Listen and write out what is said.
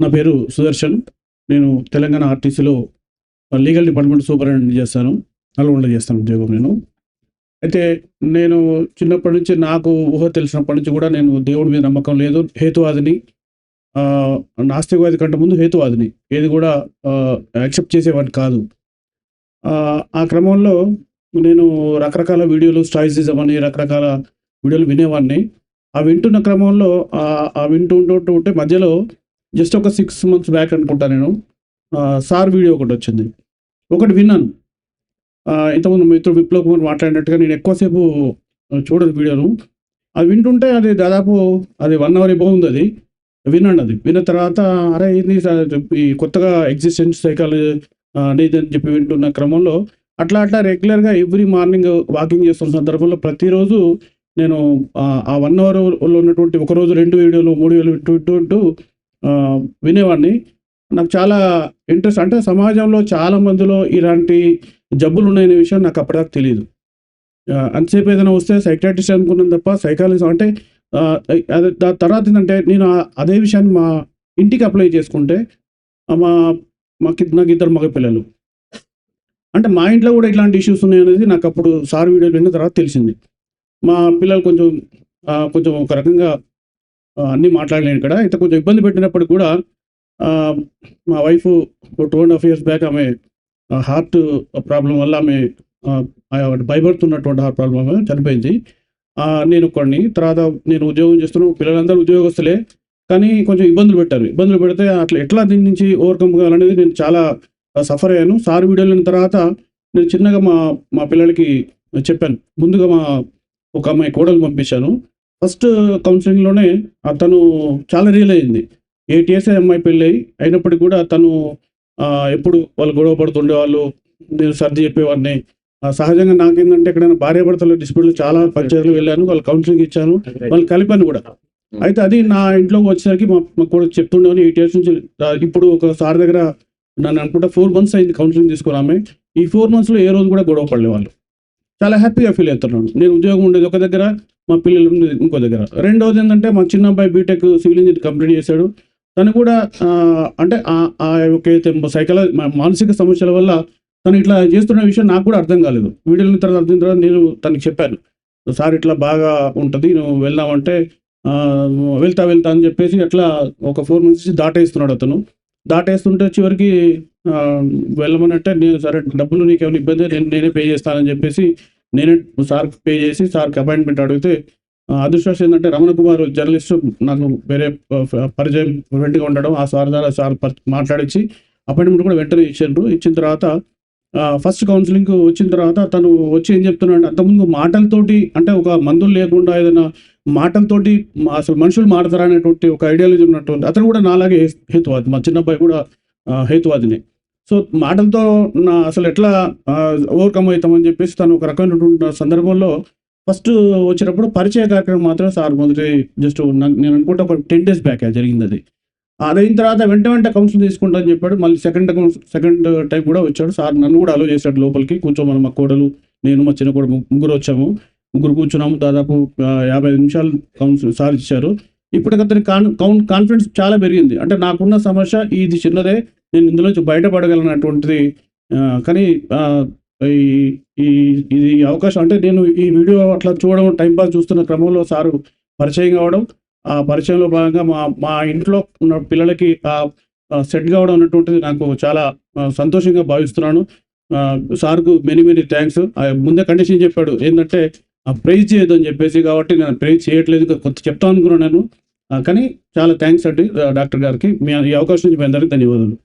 నా పేరు సుదర్శన్. నేను తెలంగాణ ఆర్టీసీలో లీగల్ డిపార్ట్మెంట్ సూపరింటెండెంట్ చేస్తాను. నల్గొండ చేస్తాను ఉద్యోగం నేను. అయితే నేను చిన్నప్పటి నుంచి నాకు ఊహ తెలిసినప్పటి నుంచి కూడా నేను దేవుడి మీద నమ్మకం లేదు. హేతువాదిని నాస్తికవాది కంటే ముందు హేతువాదిని. ఏది కూడా యాక్సెప్ట్ చేసేవాడిని కాదు. ఆ, క్రమంలో నేను రకరకాల వీడియోలు స్టాయిసిజం అని రకరకాల వీడియోలు వినేవాడిని. ఆ వింటున్న క్రమంలో ఆ- ఆ వింటూ ఉంటూ ఉంటే మధ్యలో జస్ట్ ఒక సిక్స్ మంత్స్ బ్యాక్ అనుకుంటా నేను. సార్ వీడియో ఒకటి వచ్చింది. ఒకటి విన్నాను. ఇంతకుముందు మిత్రుడు విప్లవ్ కుమార్ మాట్లాడినట్టుగా నేను ఎక్కువసేపు చూడదు చూడను వీడియోను. అది వింటుంటే అది దాదాపు అది వన్ అవర్ ఎబో ఉంది అది. వినండి అది. విన్న తర్వాత అరే ఇది? ఈ కొత్తగా ఎగ్జిస్టెన్స్ సైకాలజీ అనేది అని చెప్పి వింటున్న క్రమంలో అట్లా అట్లా రెగ్యులర్గా ఎవ్రీ మార్నింగ్ వాకింగ్ చేస్తున్న సందర్భంలో ప్రతిరోజు నేను ఆ- వన్ అవర్లో ఉన్నటువంటి ఒక రోజు రెండు వీడియోలు మూడు వీడియోలు వింటూ వింటూ వింటూ వినేవాడిని. నాకు చాలా ఇంట్రెస్ట్ అంటే సమాజంలో చాలా మందిలో ఇలాంటి జబ్బులు ఉన్నాయనే విషయం నాకు అప్పటిదాకా తెలియదు అంతసేపు ఏదైనా వస్తే సైకాట్రిస్ట్ అనుకున్నాను తప్ప సైకాలజిస్ట్ అంటే అదే దాని తర్వాత ఏంటంటే నేను అదే విషయాన్ని మా ఇంటికి అప్లై చేసుకుంటే మా మాకి నాకు ఇద్దరు మగ పిల్లలు. అంటే మా ఇంట్లో కూడా ఇట్లాంటి ఇష్యూస్ ఉన్నాయి అనేది నాకు అప్పుడు సార్ వీడియోలు విన్న తర్వాత తెలిసింది. మా పిల్లలు కొంచెం కొంచెం ఒక రకంగా అన్నీ మాట్లాడలేను ఇక్కడ. ఇంత కొంచెం ఇబ్బంది పెట్టినప్పుడు కూడా మా wife two and half years back ఆమె హార్ట్ ప్రాబ్లం వల్ల ఆమె భయపడుతున్నటువంటి హార్ట్ ప్రాబ్లం చనిపోయింది. నేను కొన్ని తర్వాత నేను ఉద్యోగం చేస్తున్నాను పిల్లలందరూ ఉద్యోగస్తులే. కానీ కొంచెం ఇబ్బందులు పెట్టారు. ఇబ్బందులు పెడితే అట్లా ఎట్లా దీని నుంచి ఓవర్కమ్ కావాలనేది నేను చాలా సఫర్ అయ్యాను. సార్ వీడియోలు తర్వాత నేను చిన్నగా మా మా పిల్లలకి చెప్పాను. ముందుగా మా ఒక అమ్మాయి కోడలు పంపించాను. ఫస్ట్ కౌన్సిలింగ్లోనే తను చాలా రియల్ అయింది. ఎయిట్ ఇయర్స్ అమ్మాయి పెళ్ళి అయినప్పటికీ కూడా తను ఎప్పుడు వాళ్ళు గొడవ పడుతుండే వాళ్ళు నేను సర్ది చెప్పేవాడిని. సహజంగా నాకేంటంటే ఎక్కడైనా భార్య భర్తల డిస్ప్యూట్లు చాలా పంచాయతీలు వెళ్ళాను వాళ్ళు కౌన్సిలింగ్ ఇచ్చాను వాళ్ళు కలిపాను కూడా. అయితే అది నా ఇంట్లోకి వచ్చేసరికి మా కూడా చెప్తుండేవాని ఎయిట్ ఇయర్స్ నుంచి ఇప్పుడు ఒక సార్ దగ్గర నన్ను అనుకుంటా ఫోర్ మంత్స్ అయింది కౌన్సిలింగ్ తీసుకురామే ఈ ఫోర్ మంత్స్లో ఏ రోజు కూడా గొడవ పడలే వాళ్ళు. చాలా హ్యాపీగా ఫీల్ అవుతున్నాను నేను ఉద్యోగం ఉండేది ఒక దగ్గర మా పిల్లలు ఇంకో దగ్గర. రెండవది ఏంటంటే మా చిన్న అబ్బాయి బీటెక్ సివిల్ ఇంజనీర్ కంప్లీట్ చేశాడు. తను కూడా అంటే ఆ- యొక్క సైకలాజీ మానసిక సమస్యల వల్ల తను ఇట్లా చేస్తున్న విషయం నాకు కూడా అర్థం కాలేదు. వీడియోల తర్వాత అర్థం తర్వాత నేను తనకి చెప్పాను. సార్ ఇట్లా బాగా ఉంటుంది నువ్వు వెళ్దామంటే వెళ్తా వెళ్తా అని చెప్పేసి అట్లా ఒక ఫోర్ మంత్స్ దాటేస్తున్నాడు అతను. దాటేస్తుంటే చివరికి వెళ్ళమనంటే నేను సరే డబ్బులు నీకు ఏమైనా ఇబ్బంది నేను నేనే పే చేస్తానని చెప్పేసి నేనే సార్కి పే చేసి సార్కి అపాయింట్మెంట్ అడిగితే ఆ, అదృష్టం ఏంటంటే రమణ కుమార్ జర్నలిస్ట్ నాకు వేరే పరిచయం ఫ్రెండ్గా ఉండడం ఆ సార్ ద్వారా సార్ మాట్లాడించి అపాయింట్మెంట్ కూడా వెంటనే ఇచ్చారు ఇచ్చిన తర్వాత ఫస్ట్ కౌన్సిలింగ్ వచ్చిన తర్వాత తను వచ్చి ఏం చెప్తున్నాడు అంతకుముందు మాటలతోటి అంటే ఒక మందులు లేకుండా ఏదైనా మాటలతోటి అసలు మనుషులు మాడతారా అనేటువంటి ఒక ఐడియాలజీ ఉన్నటువంటి అతను కూడా నాలాగే హేతువాది. మా చిన్నబ్బాయి కూడా హేతువాదిని. సో మాటలతో నా అసలు ఎట్లా ఓవర్కమ్ అవుతామని చెప్పేసి తను ఒక రకమైనటువంటి సందర్భంలో ఫస్ట్ వచ్చినప్పుడు పరిచయ కార్యక్రమం మాత్రం సార్ మొదటి జస్ట్ నేను అనుకుంటా ఒక టెన్ డేస్ బ్యాక్ జరిగింది అది అదైన తర్వాత వెంట వెంట కౌన్సిల్ తీసుకుంటా అని చెప్పాడు. మళ్ళీ సెకండ్ సెకండ్ టైం కూడా వచ్చాడు. సార్ నన్ను కూడా అలో చేశాడు లోపలికి. కూర్చోమని మా కోడలు నేను మా చిన్న కూడా ముగ్గురు వచ్చాము. ముగ్గురు కూర్చున్నాము. దాదాపు యాభై నిమిషాలు కౌన్సిల్ సార్ ఇచ్చారు. ఇప్పటికి అతని కాన్ కౌన్ కాన్ఫిడెన్స్ చాలా పెరిగింది. అంటే నాకున్న సమస్య ఇది చిన్నదే నేను ఇందులోంచి బయటపడగలనటువంటిది. కానీ ఈ ఈ ఇది అవకాశం అంటే నేను ఈ వీడియో అట్లా చూడడం టైంపాస్ చూస్తున్న క్రమంలో సారు పరిచయం కావడం ఆ పరిచయంలో భాగంగా మా మా ఇంట్లో ఉన్న పిల్లలకి సెట్ కావడం అన్నటువంటిది నాకు చాలా సంతోషంగా భావిస్తున్నాను. సార్కు మెనీ మెనీ థ్యాంక్స్ ముందే కండిషన్ చెప్పాడు. ఏంటంటే ప్రైజ్ చేయదు అని చెప్పేసి కాబట్టి నేను ప్రైజ్ చేయట్లేదు కొంత చెప్తాను అనుకున్నాను నేను. కానీ చాలా థ్యాంక్స్ అండి డాక్టర్ గారికి. మీ ఈ అవకాశం ఇచ్చిన మీ అందరికీ ధన్యవాదాలు.